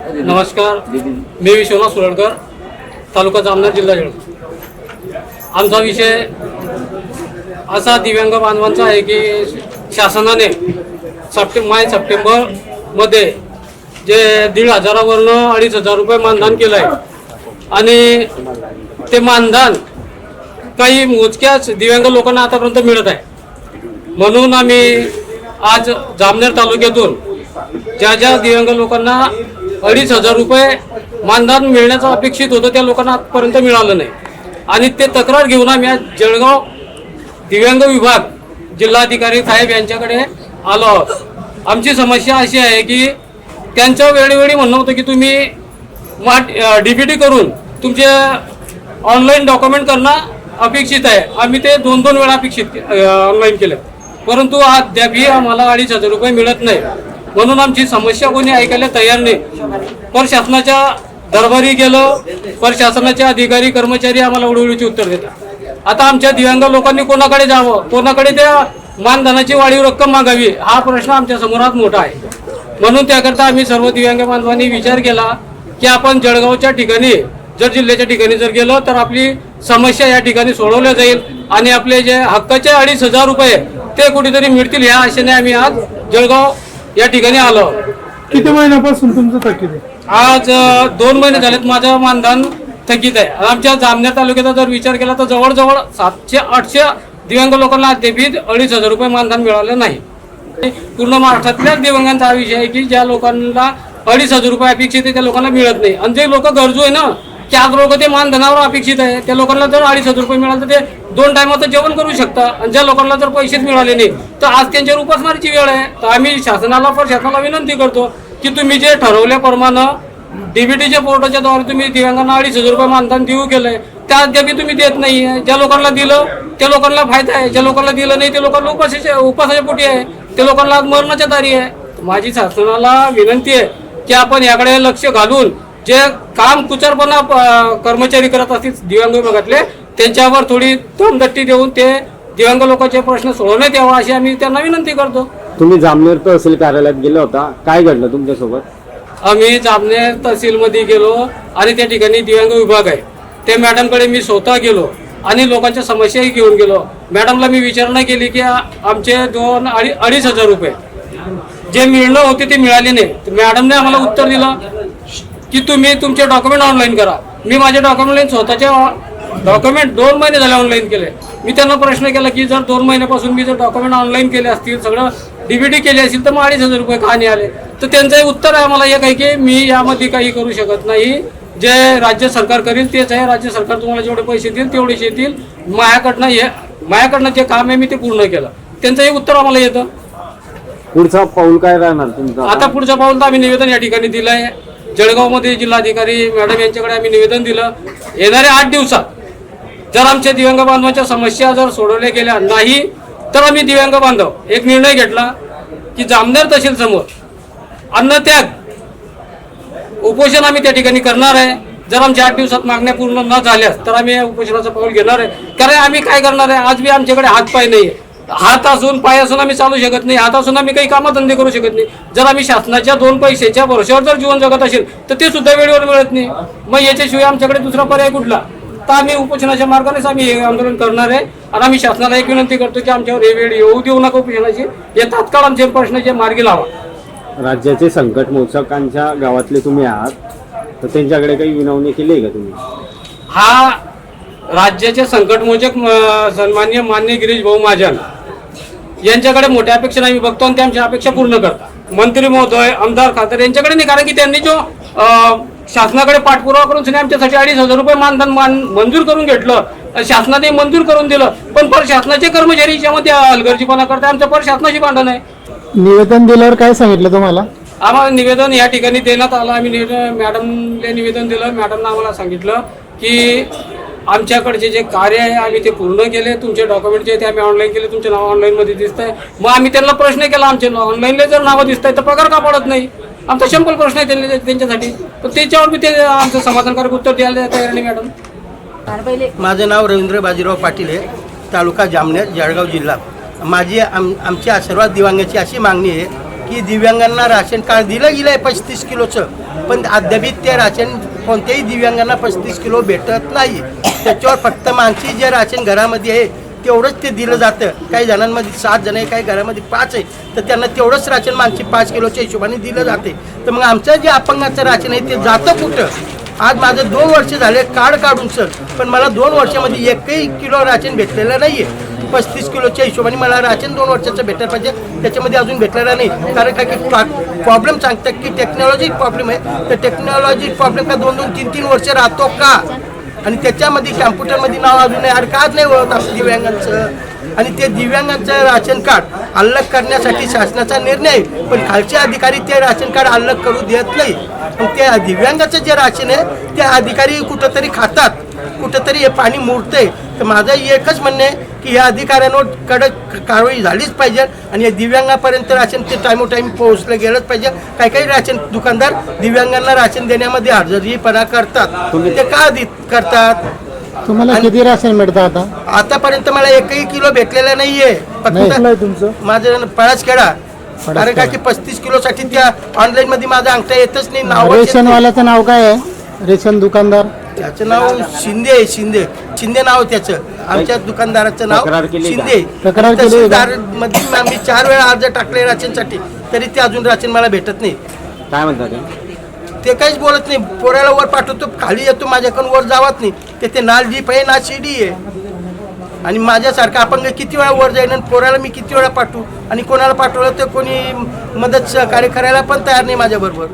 नमस्कार. मी विश्वनाथ सुरणकर तालुका जामनेर जिल्हा जळगाव. आमचा विषय असा दिव्यांग बांधवांचा आहे की शासनाने सप्टे माय सप्टेंबरमध्ये जे दीड हजारावरनं अडीच हजार रुपये मानधन केलं आहे आणि ते मानधन काही मोजक्याच दिव्यांग लोकांना आतापर्यंत मिळत आहे. म्हणून आम्ही आज जामनेर तालुक्यातून ज्या ज्या दिव्यांग लोकांना अडीच हजार रुपये मानधन मिळण्याचं अपेक्षित होतं त्या लोकांना आजपर्यंत मिळालं नाही. आणि ते तक्रार घेऊन आम्ही आज जळगाव दिव्यांग विभाग जिल्हाधिकारी साहेब यांच्याकडे आलो आहोत. आमची समस्या अशी आहे की त्यांचं वेळोवेळी म्हणणं होतं की तुम्ही डीबीटी करून तुमचे ऑनलाईन डॉक्युमेंट करणं अपेक्षित आहे. आम्ही ते दोन दोन वेळा अपेक्षित ऑनलाईन केलं परंतु अद्यापही आम्हाला अडीच हजार रुपये मिळत नाही. म्हणून आमची समस्या कोणी ऐकायला तयार नाही. पर शासनाच्या दरबारी गेलो पर शासनाचे अधिकारी कर्मचारी आम्हाला उडवडीची उत्तर देतात. आता आमच्या दिव्यांग लोकांनी कोणाकडे जावं? कोणाकडे त्या मानधनाची वाढीव रक्कम मागावी? हा प्रश्न आमच्या समोरात मोठा आहे. म्हणून त्याकरता आम्ही सर्व दिव्यांग बांधवांनी विचार केला की आपण जळगावच्या ठिकाणी जर जिल्ह्याच्या ठिकाणी जर गेलो तर आपली समस्या या ठिकाणी सोडवल्या जाईल आणि आपले जे हक्काचे अडीच हजार रुपये ते कुठेतरी मिळतील ह्या आशेने आम्ही आज जळगाव या ठिकाणी आलो. किती महिन्यापासून तुमचं थकीत आहे? आज अ, दोन महिने झालेत माझं मानधन थकीत आहे. आणि आमच्या जामनेर तालुक्याचा जर विचार केला तर जवळजवळ सातशे आठशे दिव्यांग लोकांना अद्याप अडीच हजार रुपये मानधन मिळालं नाही. पूर्ण महाराष्ट्रातल्याच दिव्यांगांचा हा विषय आहे की ज्या लोकांना अडीच हजार रुपये अपेक्षित आहे त्या लोकांना मिळत नाही. आणि जे लोक गरजू आहे ना की आज लोक ते मानधनावर अपेक्षित आहे. त्या लोकांना जर अडीच हजार रुपये मिळाले तर ते दोन टायमाचं जेवण करू शकतात आणि ज्या लोकांना जर पैसेच मिळाले नाही तर आज त्यांच्यावर उपासमारीची वेळ आहे. तर आम्ही शासनाला पण शासनाला विनंती करतो की तुम्ही जे ठरवल्याप्रमाणे डीबीटीच्या पोर्टलच्या द्वारे तुम्ही दिव्यांगांना अडीच हजार रुपये मानधन देऊ केलंय त्या अद्यापी तुम्ही देत नाही. आहे ज्या लोकांना दिलं त्या लोकांना फायदा आहे. ज्या लोकांना दिलं नाही त्या लोकांना उपासाच्या उपासाच्या पोटी आहे. त्या लोकांना आज मरणाच्या दारी आहे. माझी शासनाला विनंती आहे की आपण याकडे लक्ष घालून जे काम कुचरपणा कर्मचारी करत असतील दिव्यांग विभागातले त्यांच्यावर थोडी दमदट्टी देऊन ते दिव्यांग लोकांचे प्रश्न सोडवण्यात यावा अशी आम्ही त्यांना विनंती करतो. तुम्ही जामनेर तहसील कार्यालयात गेला होता. काय घडलं तुमच्यासोबत? आम्ही जामनेर तहसीलमध्ये गेलो आणि त्या ठिकाणी दिव्यांग विभाग आहे. त्या मॅडमकडे मी स्वतः गेलो आणि लोकांच्या समस्याही घेऊन गेलो. मॅडमला मी विचारणा केली की आमचे दोन अडी अडीच हजार रुपये. जे मिळणं होते ते मिळाले नाही. मॅडमने आम्हाला उत्तर दिलं. की तुम्ही तुमचे डॉक्युमेंट ऑनलाईन करा. मी माझे डॉक्युमेंट स्वतःच्या डॉक्युमेंट दोन महिने झाले ऑनलाईन केले. मी त्यांना प्रश्न केला की जर दोन महिन्यापासून मी जर डॉक्युमेंट ऑनलाईन केले असतील सगळं डीबीटी केली असेल तर मग अडीच हजार रुपये का नाही आले? तर त्यांचं उत्तर आहे मला एक आहे की मी यामध्ये काही करू शकत नाही. जे राज्य सरकार करेल तेच आहे. राज्य सरकार तुम्हाला जेवढे पैसे देईल तेवढेच येतील. माझ्याकडनं हे माझ्याकडनं जे काम आहे मी ते पूर्ण केलं. त्यांचं एक उत्तर आम्हाला येतं. पुढचा पाऊल काय राहणार तुमचा? आता पुढच्या पाऊल तर आम्ही निवेदन या ठिकाणी दिलं आहे जळगावमध्ये जिल्हाधिकारी मॅडम यांच्याकडे आम्ही निवेदन दिलं. येणाऱ्या आठ दिवसात जर आमच्या दिव्यांग बांधवांच्या समस्या जर सोडवल्या गेल्या नाही तर आम्ही दिव्यांग बांधव एक निर्णय घेतला की जामनेर तहसील समोर अन्नत्याग उपोषण आम्ही त्या ठिकाणी करणार आहे. जर आमच्या आठ दिवसात मागण्या पूर्ण न झाल्यास तर आम्ही या उपोषणाचं पाऊल घेणार आहे. कारण आम्ही काय करणार आहे? आज बी आमच्याकडे हात पाय नाही हात असून पाय असून आम्ही चालू शकत नाही. हात असून आम्ही काही कामधंदे करू शकत नाही. जर आम्ही शासनाच्या दोन पैशाच्या भरोश्यावर जर जीवन जगत असेल तर ते सुद्धा वेळेवर मिळत नाही. मग याच्याशिवाय आमच्याकडे दुसरा पर्याय कुठला? तर आम्ही उपोषणाच्या मार्गानेच आम्ही हे आंदोलन करणार आहे. आणि आम्ही शासनाला एक विनंती करतो की आमच्यावर हे वेळ येऊ देऊ नका उपोषणाची. हे तात्काळ आमचे प्रश्नाचे मार्गी लावा. राज्याचे संकट मोचकांच्या गावातले तुम्ही आहात तर त्यांच्याकडे काही विनवणी केली आहे का तुम्ही? हा राज्याचे संकटमोचक सन्मान्य मान्य गिरीश भाऊ महाजन यांच्याकडे मोठ्या अपेक्षा आम्ही बघतो आणि ते आमच्या अपेक्षा पूर्ण करतात मंत्री महोदय आमदार खासदार यांच्याकडे नाही कारण की त्यांनी जो शासनाकडे पाठपुरावा करून आमच्यासाठी अडीच हजार रुपये मानधन मान मंजूर करून घेतलं. शासनाने मंजूर करून दिलं पण पर शासनाचे कर्मचारी याच्यामध्ये हलगर्जीपणा करतात आमचं पर शासनाशी भांडण आहे. निवेदन दिल्यावर काय सांगितलं तुम्हाला? आम्हाला निवेदन या ठिकाणी देण्यात आलं आम्ही निवेदन मॅडमले निवेदन दिलं मॅडमनं आम्हाला सांगितलं की आमच्याकडचे जे कार्य आहे आम्ही ते पूर्ण केले. तुमचे डॉक्युमेंट जे आहे ते आम्ही ऑनलाईन केले. तुमचे नाव ऑनलाईनमध्ये दिसत आहे मग आम्ही त्यांना प्रश्न केला आमचे ऑनलाईनला जर नावं दिसत आहे तर पगार का पडत नाही? आमचा शंभर प्रश्न आहे त्यांनी त्यांच्यासाठी. तर त्याच्यावर मी ते आमचं समाधानकारक उत्तर द्यायला तयार नाही मॅडम? माझं नाव रवींद्र बाजीराव पाटील आहे तालुका जामनेर जळगाव जिल्हा. माझी आम आमच्या सर्वात दिव्यांगाची अशी मागणी आहे की दिव्यांगांना राशन कार्ड दिलं गेलं आहे पस्तीस किलोचं पण अद्यापित ते राशन कोणत्याही दिव्यांगांना पस्तीस किलो भेटत नाही. त्याच्यावर फक्त मानसिक जे राशन घरामध्ये आहे तेवढंच ते दिलं जातं. काही जणांमध्ये सात जण आहे काही घरामध्ये पाच आहे. तर त्यांना तेवढंच राशन मानसिक पाच किलोच्या हिशोबाने दिलं जाते. तर मग आमचं जे अपंगाचं राशन आहे ते जातं कुठं? आज माझं दोन वर्ष झाले कार्ड काढून सर. पण मला दोन वर्षामध्ये एकही किलो राशन भेटलेलं नाही आहे पस्तीस किलोच्या हिशोबाने मला राशन दोन वर्षाचं भेटायला पाहिजे. त्याच्यामध्ये अजून भेटलेलं नाही. कारण काय की प्रॉब्लेम सांगतात की टेक्नॉलॉजी प्रॉब्लेम आहे. तर टेक्नॉलॉजी प्रॉब्लेम का दोन दोन तीन तीन वर्ष राहतो का? आणि त्याच्यामध्ये कॅम्प्युटरमध्ये नाव अजून नाही अरे नाही ओळख असं दिव्यांगांचं. आणि ते दिव्यांगांचं राशन कार्ड अलग करण्यासाठी शासनाचा निर्णय आहे पण खालचे अधिकारी ते राशन कार्ड अलग करू देत नाही पण ते दिव्यांगाचं जे राशन आहे ते अधिकारी कुठंतरी खातात. कुठंतरी हे पाणी मुरतंय. तर माझं एकच म्हणणं आहे की या अधिकाऱ्यांवर कडक कारवाई झालीच पाहिजे आणि या दिव्यांगापर्यंत राशन ते टाइमोटाईम पोहोचलं गेलंच पाहिजे. काही काही राशन दुकानदार दिव्यांगांना राशन देण्यामध्ये हरजरीपणा करतात. ते का दि- करतात? तुम्हाला किती राशन मिळतं आता? आतापर्यंत मला एकही किलो भेटलेला नाहीये. नाही तुमचं? माझं पळाचखेडा कारण का की पस्तीस किलो साठी त्या ऑनलाईन मध्ये माझा अंगठा येतच नाही नाव रेशनवाल्याचं नाव काय आहे? रेशन दुकानदार? त्याचं नाव शिंदे आहे, शिंदे. शिंदे नाव आहे त्याचं. आमच्या दुकानदाराचं नाव तक्रार केली का? शिंदे. तक्रार केली? तहसीलदारमध्ये आम्ही चार वेळा अर्ज टाकले राशनसाठी. तरी ते अजून राशन मला भेटत नाही. काय म्हणतात ते? ते काहीच बोलत नाही. पोऱ्याला वर पाठवतो खाली येतो माझ्याकडून वर जावत नाही. ते ते नाल जीप आहे ना शिडी आहे. आणि माझ्यासारखा अपंग किती वेळा वर जाईन आणि पोऱ्याला मी किती वेळा पाठवू? आणि कोणाला पाठवलं तर कोणी मदत सहकार्य करायला पण तयार नाही माझ्याबरोबर.